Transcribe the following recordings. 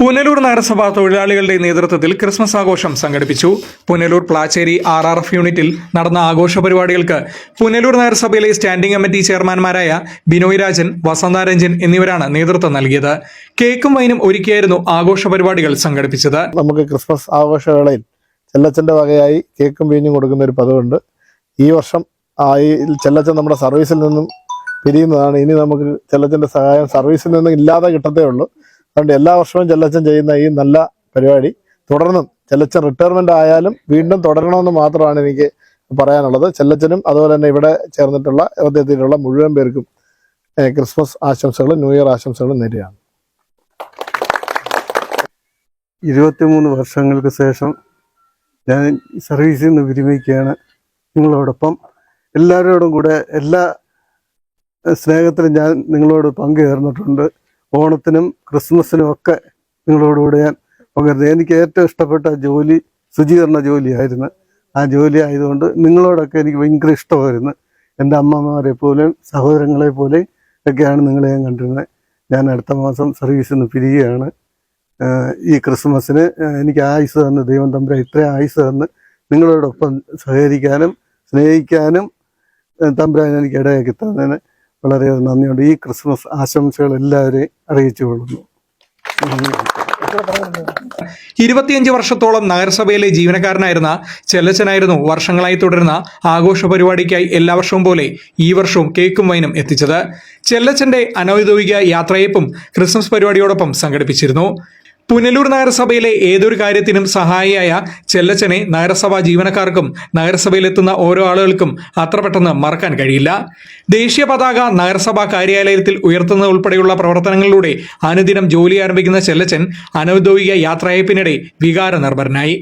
പുനലൂർ നഗരസഭ തൊഴിലാളികളുടെ നേതൃത്വത്തിൽ ക്രിസ്മസ് ആഘോഷം സംഘടിപ്പിച്ചു. Punalur Plachery R R F യൂണിറ്റിൽ നടന്ന ആഘോഷ പരിപാടികൾക്ക് പുനലൂർ നഗരസഭയിലെ സ്റ്റാൻഡിംഗ് കമ്മിറ്റി ചെയർമാൻമാരായ ബിനോയ് രാജൻ വസന്ത രഞ്ജൻ എന്നിവരാണ് നേതൃത്വം നൽകിയത്. കേക്കും വൈനും ഒരുക്കിയായിരുന്നു ആഘോഷ പരിപാടികൾ സംഘടിപ്പിച്ചത്. നമുക്ക് ക്രിസ്മസ് ആഘോഷവേളയിൽ ചെല്ലച്ചന്റെ വകയായി കേക്കും വീഞ്ഞും കൊടുക്കുന്ന ഒരു പതിവുണ്ട്. ഈ വർഷം ചെല്ലച്ചൻ നമ്മുടെ സർവീസിൽ നിന്നും പിരിയുന്നതാണ്. ഇനി നമുക്ക് ചെല്ലച്ചന്റെ സഹായം സർവീസിൽ നിന്നും ഇല്ലാതെ കിട്ടത്തേ ഉള്ളൂ. അതുകൊണ്ട് എല്ലാ വർഷവും ചെല്ലച്ചൻ ചെയ്യുന്ന ഈ നല്ല പരിപാടി തുടർന്നും ചെല്ലച്ചൻ റിട്ടയർമെന്റ് ആയാലും വീണ്ടും തുടരണമെന്ന് മാത്രമാണ് എനിക്ക് പറയാനുള്ളത്. ചെല്ലച്ചനും അതുപോലെ തന്നെ ഇവിടെ ചേർന്നിട്ടുള്ള യോഗത്തിലുള്ള മുഴുവൻ പേർക്കും ക്രിസ്മസ് ആശംസകളും ന്യൂ ഇയർ ആശംസകളും നേരെയാണ് ഇരുപത്തിമൂന്ന് വർഷങ്ങൾക്ക് ശേഷം ഞാൻ സർവീസിൽ നിന്ന് വിരമിക്കുകയാണ് നിങ്ങളോടൊപ്പം. എല്ലാവരോടും കൂടെ എല്ലാ സ്നേഹത്തിലും ഞാൻ നിങ്ങളോട് പങ്കുചേർന്നിട്ടുണ്ട്. ഓണത്തിനും ക്രിസ്മസിനും ഒക്കെ നിങ്ങളോടുകൂടെ ഞാൻ പങ്കെടുത്തു. എനിക്ക് ഏറ്റവും ഇഷ്ടപ്പെട്ട ജോലി ശുചീകരണ ജോലിയായിരുന്നു. ആ ജോലി ആയതുകൊണ്ട് നിങ്ങളോടൊക്കെ എനിക്ക് ഭയങ്കര ഇഷ്ടമായിരുന്നു. എന്റെ അമ്മമാരെ പോലെയും സഹോദരങ്ങളെ പോലെയും ഒക്കെയാണ് നിങ്ങളെ ഞാൻ കണ്ടിരുന്നത്. ഞാൻ അടുത്ത മാസം സർവീസിൽ നിന്ന് പിരിയുകയാണ്. ഈ ക്രിസ്മസിന് എനിക്ക് ആയുസ് തന്ന് ദൈവം തമ്പുരാൻ ഇത്രയും ആയുസ് തന്ന് നിങ്ങളോടൊപ്പം സഹകരിക്കാനും സ്നേഹിക്കാനും തമ്പുരാൻ എനിക്ക് ഇടയാക്കി തന്നതിന് വളരെ നന്ദിയുണ്ട്. ഈ ക്രിസ്മസ് ആശംസകൾ എല്ലാവരെയും അറിയിച്ചു കൊള്ളുന്നു. ഇരുപത്തിയഞ്ച് വർഷത്തോളം നഗരസഭയിലെ ജീവനക്കാരനായിരുന്ന ചെല്ലച്ചനായിരുന്നു. വർഷങ്ങളായി തുടരുന്ന ആഘോഷ പരിപാടിക്കായി എല്ലാ വർഷവും പോലെ ഈ വർഷവും കേക്കും വൈനും എത്തിച്ചത്. ചെല്ലച്ചന്റെ അനൗദ്യോഗിക യാത്രയപ്പും ക്രിസ്മസ് പരിപാടിയോടൊപ്പം സംഘടിപ്പിച്ചിരുന്നു. പുനലൂർ നഗരസഭയിലെ ഏതൊരു കാര്യത്തിനും സഹായിയായ ചെല്ലച്ചനെ നഗരസഭാ ജീവനക്കാർക്കും നഗരസഭയിലെത്തുന്ന ഓരോ ആളുകൾക്കും അത്ര പെട്ടെന്ന് മറക്കാൻ കഴിയില്ല. ദേശീയ പതാക നഗരസഭാ കാര്യാലയത്തിൽ ഉയർത്തുന്നത് ഉൾപ്പെടെയുള്ള പ്രവർത്തനങ്ങളിലൂടെ അനുദിനം ജോലി ആരംഭിക്കുന്ന ചെല്ലച്ചൻ അനൗദ്യോഗിക യാത്രയപ്പിനിടെ വികാര നിർഭരനായി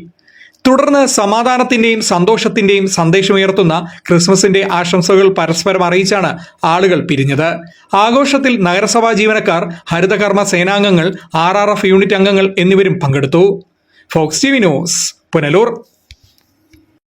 തുടർന്ന് സമാധാനത്തിന്റെയും സന്തോഷത്തിന്റെയും സന്ദേശമുയർത്തുന്ന ക്രിസ്മസിന്റെ ആശംസകൾ പരസ്പരം അറിയിച്ചാണ് ആളുകൾ പിരിഞ്ഞത്. ആഘോഷത്തിൽ നഗരസഭാ ജീവനക്കാർ ഹരിതകർമ്മ സേനാംഗങ്ങൾ ആർ യൂണിറ്റ് അംഗങ്ങൾ എന്നിവരും പങ്കെടുത്തു. ഫോക്സ് ടി പുനലൂർ.